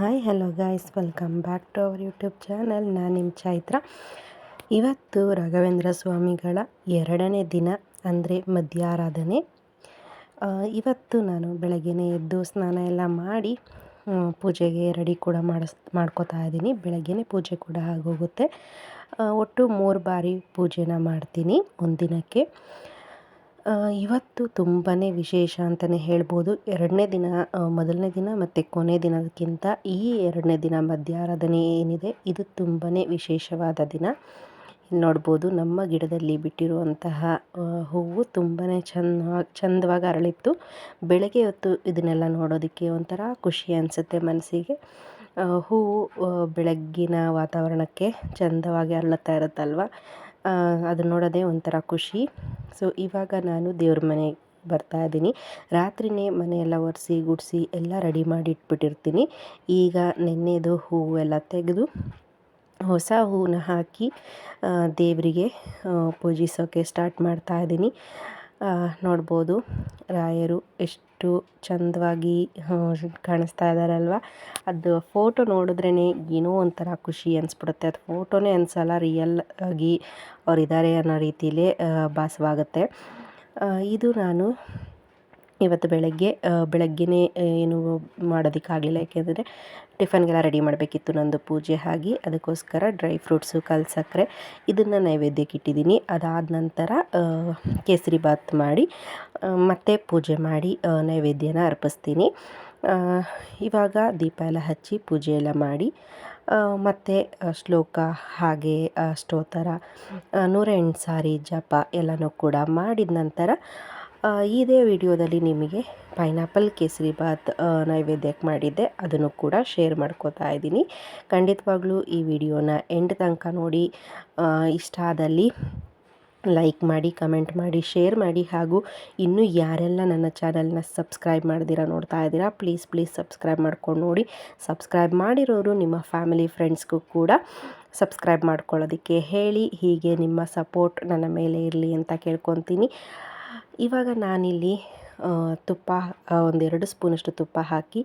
Hi, hello guys welcome back to our YouTube channel ನಾನು ನಿಮ್ಮ ಚೈತ್ರ. ಇವತ್ತು ರಾಘವೇಂದ್ರ ಸ್ವಾಮಿಗಳ ಎರಡನೇ ದಿನ, ಅಂದರೆ ಮಧ್ಯಾರಾಧನೆ. ಇವತ್ತು ನಾನು ಬೆಳಗ್ಗೆನೇ ಎದ್ದು ಸ್ನಾನ ಎಲ್ಲ ಮಾಡಿ ಪೂಜೆಗೆ ರೆಡಿ ಕೂಡ ಮಾಡಿಸ್, ಮಾಡ್ಕೋತಾ ಇದ್ದೀನಿ. ಬೆಳಗ್ಗೆನೇ ಪೂಜೆ ಕೂಡ ಆಗೋಗುತ್ತೆ. ಒಟ್ಟು ಮೂರು ಬಾರಿ ಪೂಜೆನ ಮಾಡ್ತೀನಿ ಒಂದಿನಕ್ಕೆ. ಇವತ್ತು ತುಂಬಾ ವಿಶೇಷ ಅಂತಲೇ ಹೇಳ್ಬೋದು. ಎರಡನೇ ದಿನ ಮೊದಲನೇ ದಿನ ಮತ್ತು ಕೊನೆ ದಿನಕ್ಕಿಂತ ಈ ಎರಡನೇ ದಿನ ಮಧ್ಯಾರಾಧನೆ ಏನಿದೆ, ಇದು ತುಂಬಾ ವಿಶೇಷವಾದ ದಿನ. ನೋಡ್ಬೋದು, ನಮ್ಮ ಗಿಡದಲ್ಲಿ ಬಿಟ್ಟಿರುವಂತಹ ಹೂವು ತುಂಬಾ ಚೆನ್ನಾಗಿ ಚಂದವಾಗಿ ಅರಳಿತ್ತು. ಬೆಳಗ್ಗೆ ಹೊತ್ತು ಇದನ್ನೆಲ್ಲ ನೋಡೋದಕ್ಕೆ ಒಂಥರ ಖುಷಿ ಅನಿಸುತ್ತೆ ಮನಸ್ಸಿಗೆ. ಹೂವು ಬೆಳಗ್ಗಿನ ವಾತಾವರಣಕ್ಕೆ ಚಂದವಾಗಿ ಅರಳುತ್ತಾ ಇರುತ್ತಲ್ವ? ಅದು ನೋಡೋದೇ ಒಂಥರ ಖುಷಿ. ಸೊ ಇವಾಗ ನಾನು ದೇವ್ರ ಮನೆಗೆ ಬರ್ತಾ ಇದ್ದೀನಿ. ರಾತ್ರಿಯೇ ಮನೆಯೆಲ್ಲ ಒರೆಸಿ, ಗುಡಿಸಿ ಎಲ್ಲ ರೆಡಿ ಮಾಡಿ ಇಟ್ಬಿಟ್ಟಿರ್ತೀನಿ ಈಗ ನೆನ್ನೆದು ಹೂವು ಎಲ್ಲ ತೆಗೆದು ಹೊಸ ಹೂವನ್ನ ಹಾಕಿ ದೇವರಿಗೆ ಪೂಜಿಸೋಕ್ಕೆ ಸ್ಟಾರ್ಟ್ ಮಾಡ್ತಾ ಇದ್ದೀನಿ. ನೋಡ್ಬೋದು. ರಾಯರು ಎಷ್ಟು ಚಂದವಾಗಿ ಕಾಣಿಸ್ತಾ ಇದ್ದಾರಲ್ವ ಅದು ಫೋಟೋ ನೋಡಿದ್ರೇ ಏನೋ ಒಂಥರ ಖುಷಿ ಅನಿಸ್ಬಿಡುತ್ತೆ. ಅದು ಫೋಟೋನೇ ಅನಿಸಲ್ಲ ರಿಯಲ್ ಆಗಿ ಅವರಿದ್ದಾರೆ ಅನ್ನೋ ರೀತಿಲೇ ಭಾಸವಾಗುತ್ತೆ. ಇದು ನಾನು ಇವತ್ತು ಬೆಳಗ್ಗೆ ಬೆಳಗ್ಗೆನೇ ಏನು ಮಾಡೋದಕ್ಕಾಗಲಿಲ್ಲ. ಯಾಕೆಂದರೆ ಟಿಫನ್ಗೆಲ್ಲ ರೆಡಿ ಮಾಡಬೇಕಿತ್ತು ನಂದು ಪೂಜೆ ಆಗಿ. ಅದಕ್ಕೋಸ್ಕರ ಡ್ರೈ ಫ್ರೂಟ್ಸು ಕಲ್ಸಕ್ಕರೆ ಇದನ್ನು ನೈವೇದ್ಯಕ್ಕೆ ಇಟ್ಟಿದ್ದೀನಿ. ಅದಾದ ನಂತರ ಕೇಸರಿ ಬಾತ್ ಮಾಡಿ ಮತ್ತೆ ಪೂಜೆ ಮಾಡಿ ನೈವೇದ್ಯನ ಅರ್ಪಿಸ್ತೀನಿ. ಇವಾಗ ದೀಪ ಎಲ್ಲ ಹಚ್ಚಿ ಪೂಜೆ ಎಲ್ಲ ಮಾಡಿ ಮತ್ತು ಶ್ಲೋಕ ಹಾಗೆ ಸ್ತೋತ್ರ ನೂರೆಂಟು ಸಾರಿ ಜಪ ಎಲ್ಲನೂ ಕೂಡ ಮಾಡಿದ ನಂತರ ಇದೇ ವಿಡಿಯೋದಲ್ಲಿ ನಿಮಗೆ ಪೈನಾಪಲ್ ಕೇಸರಿ ಬಾತ್ ನೈವೇದ್ಯಕ್ಕೆ ಮಾಡಿದ್ದೆ. ಅದನ್ನು ಕೂಡ ಶೇರ್ ಮಾಡ್ಕೋತಾ ಇದ್ದೀನಿ. ಖಂಡಿತವಾಗ್ಲೂ ಈ ವಿಡಿಯೋನ ಎಂಡ್ ತನಕ ನೋಡಿ ಇಷ್ಟ ಆದಲ್ಲಿ ಲೈಕ್ ಮಾಡಿ, ಕಮೆಂಟ್ ಮಾಡಿ, ಶೇರ್ ಮಾಡಿ, ಹಾಗೂ ಇನ್ನೂ ಯಾರೆಲ್ಲ ನನ್ನ ಚಾನಲ್ನ ಸಬ್ಸ್ಕ್ರೈಬ್ ಮಾಡ್ದಿರಾ ನೋಡ್ತಾ ಇದ್ದೀರಾ, ಪ್ಲೀಸ್ ಪ್ಲೀಸ್ ಸಬ್ಸ್ಕ್ರೈಬ್ ಮಾಡ್ಕೊಂಡು ನೋಡಿ. ಸಬ್ಸ್ಕ್ರೈಬ್ ಮಾಡಿರೋರು ನಿಮ್ಮ ಫ್ಯಾಮಿಲಿ ಫ್ರೆಂಡ್ಸ್ಗೂ ಕೂಡ ಸಬ್ಸ್ಕ್ರೈಬ್ ಮಾಡ್ಕೊಳ್ಳೋದಕ್ಕೆ ಹೇಳಿ. ಹೀಗೆ ನಿಮ್ಮ ಸಪೋರ್ಟ್ ನನ್ನ ಮೇಲೆ ಇರಲಿ ಅಂತ ಕೇಳ್ಕೊತೀನಿ. ಇವಾಗ ನಾನಿಲ್ಲಿ ತುಪ್ಪ ಒಂದೆರಡು ಸ್ಪೂನಷ್ಟು ತುಪ್ಪ ಹಾಕಿ,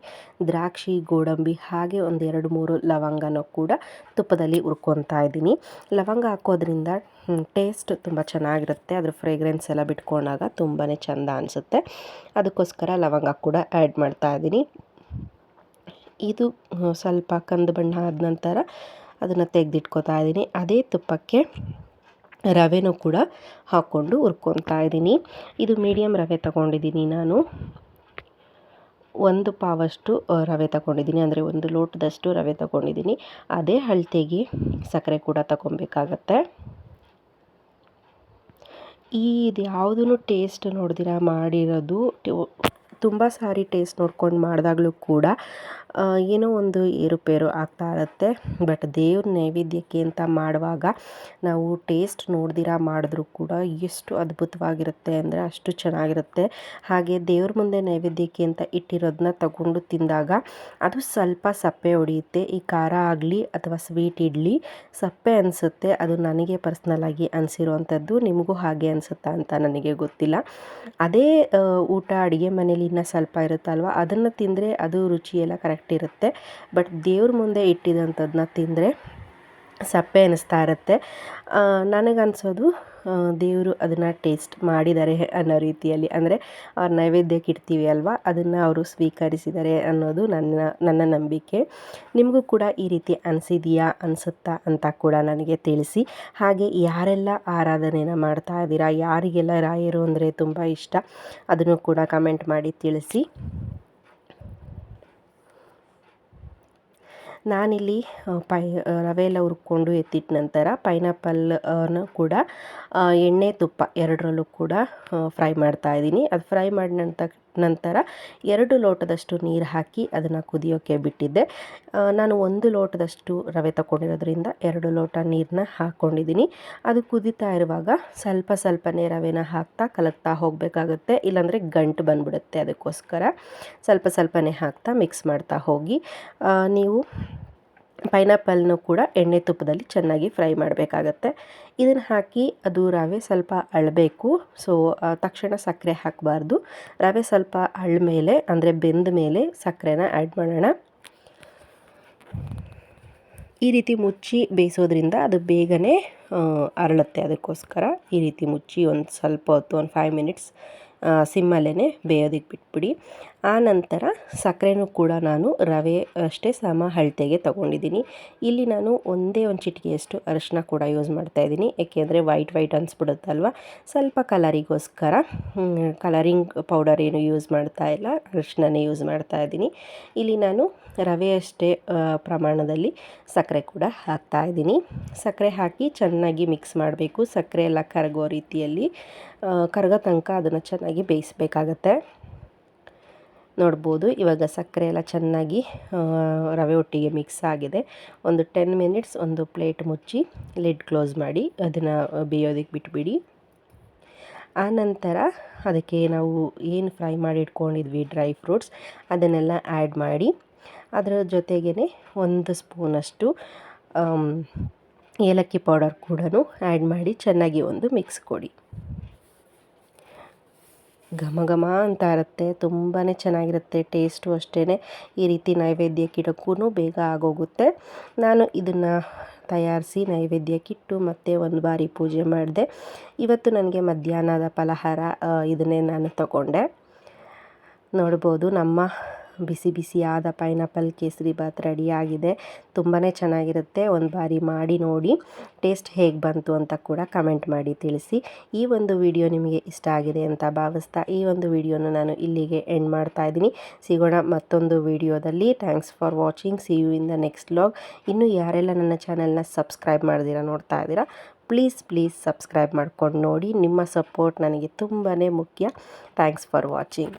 ದ್ರಾಕ್ಷಿ, ಗೋಡಂಬಿ, ಹಾಗೆ ಒಂದೆರಡು ಮೂರು ಲವಂಗನೂ ಕೂಡ ತುಪ್ಪದಲ್ಲಿ ಹುರ್ಕೊತಾ ಇದ್ದೀನಿ. ಲವಂಗ ಹಾಕೋದ್ರಿಂದ ಟೇಸ್ಟ್ ತುಂಬ ಚೆನ್ನಾಗಿರುತ್ತೆ. ಅದ್ರ ಫ್ರೇಗ್ರೆನ್ಸ್ ಎಲ್ಲ ಬಿಟ್ಕೊಂಡಾಗ ತುಂಬಾ ಚೆಂದ ಅನಿಸುತ್ತೆ. ಅದಕ್ಕೋಸ್ಕರ ಲವಂಗ ಕೂಡ ಆ್ಯಡ್ ಮಾಡ್ತಾ ಇದ್ದೀನಿ. ಇದು ಸ್ವಲ್ಪ ಕಂದು ಬಣ್ಣ ಆದ ನಂತರ ಅದನ್ನು ತೆಗೆದಿಟ್ಕೋತಾ ಇದ್ದೀನಿ. ಅದೇ ತುಪ್ಪಕ್ಕೆ ರವೆನೂ ಕೂಡ ಹಾಕ್ಕೊಂಡು ಹುರ್ಕೊತಾ ಇದ್ದೀನಿ. ಇದು ಮೀಡಿಯಮ್ ರವೆ ತಗೊಂಡಿದ್ದೀನಿ ನಾನು. ಒಂದು ಪಾವಷ್ಟು ರವೆ ತಗೊಂಡಿದ್ದೀನಿ. ಅಂದರೆ ಒಂದು ಲೋಟದಷ್ಟು ರವೆ ತಗೊಂಡಿದ್ದೀನಿ. ಅದೇ ಅಳತೆಗೆ ಸಕ್ಕರೆ ಕೂಡ ತಗೊಬೇಕಾಗತ್ತೆ. ಈ ಇದು ಯಾವುದೂ ಟೇಸ್ಟ್ ನೋಡ್ದಿರ, ಮಾಡಿರೋದು ತುಂಬ ಸಾರಿ ಟೇಸ್ಟ್ ನೋಡ್ಕೊಂಡು ಮಾಡಿದಾಗಲೂ ಕೂಡ ಏನೋ ಒಂದು ಏರುಪೇರು ಆಗ್ತಾ ಇರುತ್ತೆ. ಬಟ್ ದೇವ್ರ ನೈವೇದ್ಯಕ್ಕೆ ಅಂತ ಮಾಡುವಾಗ ನಾವು ಟೇಸ್ಟ್ ನೋಡ್ದಿರ ಮಾಡಿದ್ರೂ ಕೂಡ ಎಷ್ಟು ಅದ್ಭುತವಾಗಿರುತ್ತೆ ಅಂದರೆ ಅಷ್ಟು ಚೆನ್ನಾಗಿರುತ್ತೆ. ಹಾಗೆ ದೇವ್ರ ಮುಂದೆ ನೈವೇದ್ಯಕ್ಕೆ ಅಂತ ಇಟ್ಟಿರೋದನ್ನ ತಗೊಂಡು ತಿಂದಾಗ ಅದು ಸ್ವಲ್ಪ ಸಪ್ಪೆ ಹೊಡೆಯುತ್ತೆ. ಈ ಖಾರ ಆಗಲಿ ಅಥವಾ ಸ್ವೀಟ್ ಇಡ್ಲಿ ಸಪ್ಪೆ ಅನಿಸುತ್ತೆ. ಅದು ನನಗೆ ಪರ್ಸ್ನಲಾಗಿ ಅನಿಸಿರುವಂಥದ್ದು ನಿಮಗೂ ಹಾಗೆ ಅನಿಸುತ್ತಾ ಅಂತ ನನಗೆ ಗೊತ್ತಿಲ್ಲ. ಅದೇ ಊಟ ಅಡುಗೆ ಮನೇಲಿ ಇನ್ನೂ ಸ್ವಲ್ಪ ಇರುತ್ತಲ್ವ, ಅದನ್ನು ತಿಂದರೆ ಅದು ರುಚಿಯೆಲ್ಲ ಕರೆಕ್ಟ್ ಇರುತ್ತೆ ಬಟ್ ದೇವ್ರ ಮುಂದೆ ಇಟ್ಟಿದಂಥದ್ದನ್ನ ತಿಂದರೆ ಸಪ್ಪೆ ಅನ್ನಿಸ್ತಾ ಇರುತ್ತೆ. ನನಗನ್ಸೋದು ದೇವರು ಅದನ್ನು ಟೇಸ್ಟ್ ಮಾಡಿದ್ದಾರೆ ಅನ್ನೋ ರೀತಿಯಲ್ಲಿ. ಅಂದರೆ ಅವ್ರ ನೈವೇದ್ಯಕ್ಕೆ ಇಡ್ತೀವಿ ಅಲ್ವಾ? ಅದನ್ನು ಅವರು ಸ್ವೀಕರಿಸಿದ್ದಾರೆ ಅನ್ನೋದು ನನ್ನ ನನ್ನ ನಂಬಿಕೆ. ನಿಮಗೂ ಕೂಡ ಈ ರೀತಿ ಅನಿಸಿದೆಯಾ, ಅನಿಸುತ್ತಾ ಅಂತ ಕೂಡ ನನಗೆ ತಿಳಿಸಿ. ಹಾಗೆ ಯಾರೆಲ್ಲ ಆರಾಧನೆನ ಮಾಡ್ತಾ ಇದ್ದೀರಾ, ಯಾರಿಗೆಲ್ಲ ರಾಯರು ಅಂದರೆ ತುಂಬ ಇಷ್ಟ, ಅದನ್ನು ಕೂಡ ಕಮೆಂಟ್ ಮಾಡಿ ತಿಳಿಸಿ. ನಾನಿಲ್ಲಿ ಪೈ ರವೆ ಎಲ್ಲ ಹುರ್ಕೊಂಡು ಎತ್ತಿಟ್ಟ ನಂತರ ಪೈನಾಪಲ್ನ ಕೂಡ ಎಣ್ಣೆ ತುಪ್ಪ ಎರಡರಲ್ಲೂ ಕೂಡ ಫ್ರೈ ಮಾಡ್ತಾ ಇದ್ದೀನಿ. ಅದು ಫ್ರೈ ಮಾಡಿದ ನಂತರ ನಂತರ ಎರಡು ಲೋಟದಷ್ಟು ನೀರು ಹಾಕಿ ಅದನ್ನು ಕುದಿಯೋಕ್ಕೆ ಬಿಟ್ಟಿದ್ದೆ. ನಾನು ಒಂದು ಲೋಟದಷ್ಟು ರವೆ ತಗೊಂಡಿರೋದ್ರಿಂದ ಎರಡು ಲೋಟ ನೀರನ್ನ ಹಾಕ್ಕೊಂಡಿದ್ದೀನಿ. ಅದು ಕುದೀತಾ ಇರುವಾಗ ಸ್ವಲ್ಪ ಸ್ವಲ್ಪನೇ ರವೆನ ಹಾಕ್ತಾ ಕಲಕ್ತಾ ಹೋಗಬೇಕಾಗುತ್ತೆ, ಇಲ್ಲಾಂದರೆ ಗಂಟು ಬಂದ್ಬಿಡುತ್ತೆ ಅದಕ್ಕೋಸ್ಕರ. ಸ್ವಲ್ಪ ಸ್ವಲ್ಪನೇ ಹಾಕ್ತಾ ಮಿಕ್ಸ್ ಮಾಡ್ತಾ ಹೋಗಿ. ನೀವು ಪೈನಾಪಲ್ನು ಕೂಡ ಎಣ್ಣೆ ತುಪ್ಪದಲ್ಲಿ ಚೆನ್ನಾಗಿ ಫ್ರೈ ಮಾಡಬೇಕಾಗತ್ತೆ. ಇದನ್ನು ಹಾಕಿ ಅದು ರವೆ ಸ್ವಲ್ಪ ಅಳಬೇಕು. ಸೊ ತಕ್ಷಣ ಸಕ್ಕರೆ ಹಾಕಬಾರ್ದು. ರವೆ ಸ್ವಲ್ಪ ಅಳ್ಮೇಲೆ, ಅಂದರೆ ಬೆಂದ ಮೇಲೆ ಸಕ್ಕರೆನ ಆ್ಯಡ್ ಮಾಡೋಣ. ಈ ರೀತಿ ಮುಚ್ಚಿ ಬೇಯಿಸೋದ್ರಿಂದ ಅದು ಬೇಗನೆ ಅರಳುತ್ತೆ. ಅದಕ್ಕೋಸ್ಕರ ಈ ರೀತಿ ಮುಚ್ಚಿ ಒಂದು ಸ್ವಲ್ಪ ಹೊತ್ತು, ಒಂದು ಫೈವ್ ಮಿನಿಟ್ಸ್ ಸಿಮ್ಮಲ್ಲೇ ಬೇಯೋದಕ್ಕೆ ಬಿಟ್ಬಿಡಿ. ಆ ನಂತರ ಸಕ್ಕರೆನೂ ಕೂಡ ನಾನು ರವೆ ಅಷ್ಟೇ ಸಮ ಅಳತೆಗೆ ತೊಗೊಂಡಿದ್ದೀನಿ. ಇಲ್ಲಿ ನಾನು ಒಂದೇ ಒಂದು ಚಿಟಿಕೆಯಷ್ಟು ಅರಿಶಿನ ಕೂಡ ಯೂಸ್ ಮಾಡ್ತಾಯಿದ್ದೀನಿ ಏಕೆಂದರೆ ವೈಟ್ ವೈಟ್ ಅನಿಸ್ಬಿಡುತ್ತಲ್ವ? ಸ್ವಲ್ಪ ಕಲರಿಗೋಸ್ಕರ ಕಲರಿಂಗ್ ಪೌಡರ್ ಏನು ಯೂಸ್ ಮಾಡ್ತಾ ಇಲ್ಲ. ಅರಿಶಿನನೇ ಯೂಸ್ ಮಾಡ್ತಾ ಇದ್ದೀನಿ. ಇಲ್ಲಿ ನಾನು ರವೆ ಅಷ್ಟೇ ಪ್ರಮಾಣದಲ್ಲಿ ಸಕ್ಕರೆ ಕೂಡ ಹಾಕ್ತಾ ಇದ್ದೀನಿ. ಸಕ್ಕರೆ ಹಾಕಿ ಚೆನ್ನಾಗಿ ಮಿಕ್ಸ್ ಮಾಡಬೇಕು. ಸಕ್ಕರೆ ಎಲ್ಲ ಕರಗೋ ರೀತಿಯಲ್ಲಿ ಕರಗೋ ತನಕ ಅದನ್ನು ಚೆನ್ನಾಗಿ ಬೇಯಿಸಬೇಕಾಗತ್ತೆ. ನೋಡ್ಬೋದು, ಇವಾಗ ಸಕ್ಕರೆ ಎಲ್ಲ ಚೆನ್ನಾಗಿ ರವೆ ಒಟ್ಟಿಗೆ ಮಿಕ್ಸ್ ಆಗಿದೆ. ಒಂದು ಟೆನ್ ಮಿನಿಟ್ಸ್ ಒಂದು ಪ್ಲೇಟ್ ಮುಚ್ಚಿ ಲಿಡ್ ಕ್ಲೋಸ್ ಮಾಡಿ, ಅದನ್ನು ಬೇಯೋದಕ್ಕೆ ಬಿಟ್ಬಿಡಿ. ಆನಂತರ ಅದಕ್ಕೆ ನಾವು ಏನು ಫ್ರೈ ಮಾಡಿ ಇಟ್ಕೊಂಡಿದ್ವಿ ಡ್ರೈ ಫ್ರೂಟ್ಸ್ ಅದನ್ನೆಲ್ಲ ಆ್ಯಡ್ ಮಾಡಿ, ಅದರ ಜೊತೆಗೇ ಒಂದು ಸ್ಪೂನಷ್ಟು ಏಲಕ್ಕಿ ಪೌಡರ್ ಕೂಡ ಆ್ಯಡ್ ಮಾಡಿ ಚೆನ್ನಾಗಿ ಒಂದು ಮಿಕ್ಸ್ ಕೊಡಿ. ಘಮ ಘಮ ಅಂತ ಇರುತ್ತೆ. ತುಂಬಾ ಚೆನ್ನಾಗಿರುತ್ತೆ. ಟೇಸ್ಟು ಅಷ್ಟೇ ಈ ರೀತಿ ನೈವೇದ್ಯಕ್ಕಿಡೋಕ್ಕೂ ಬೇಗ ಆಗೋಗುತ್ತೆ. ನಾನು ಇದನ್ನು ತಯಾರಿಸಿ ನೈವೇದ್ಯಕ್ಕಿಟ್ಟು ಮತ್ತೆ ಒಂದು ಬಾರಿ ಪೂಜೆ ಮಾಡಿದೆ. ಇವತ್ತು ನನಗೆ ಮಧ್ಯಾಹ್ನದ ಫಲಹಾರ ಇದನ್ನೇ ನಾನು ತಗೊಂಡೆ. ನೋಡ್ಬೋದು ನಮ್ಮ ಬಿಸಿ ಬಿಸಿಯಾದ ಪೈನಾಪಲ್ ಕೇಸರಿ ಬಾತ್ ರೆಡಿಯಾಗಿದೆ ತುಂಬಾ ಚೆನ್ನಾಗಿರುತ್ತೆ. ಒಂದು ಬಾರಿ ಮಾಡಿ ನೋಡಿ. ಟೇಸ್ಟ್ ಹೇಗೆ ಬಂತು ಅಂತ ಕೂಡ ಕಮೆಂಟ್ ಮಾಡಿ ತಿಳಿಸಿ. ಈ ಒಂದು ವಿಡಿಯೋ ನಿಮಗೆ ಇಷ್ಟ ಆಗಿದೆ ಅಂತ ಭಾವಿಸ್ತಾ ಈ ಒಂದು ವಿಡಿಯೋನ ನಾನು ಇಲ್ಲಿಗೆ ಎಂಡ್ ಮಾಡ್ತಾ ಇದ್ದೀನಿ. ಸಿಗೋಣ ಮತ್ತೊಂದು ವಿಡಿಯೋದಲ್ಲಿ thanks for watching see you in the next vlog ಇನ್ನು ಯಾರೆಲ್ಲ ನನ್ನ ಚಾನೆಲ್ನ ಸಬ್ಸ್ಕ್ರೈಬ್ ಮಾಡ್ದಿರಾ ನೋಡ್ತಾ ಇದ್ದೀರಾ ಪ್ಲೀಸ್ ಪ್ಲೀಸ್ ಸಬ್ಸ್ಕ್ರೈಬ್ ಮಾಡ್ಕೊಂಡು ನೋಡಿ. ನಿಮ್ಮ ಸಪೋರ್ಟ್ ನನಗೆ ತುಂಬಾ ಮುಖ್ಯ. Thanks for watching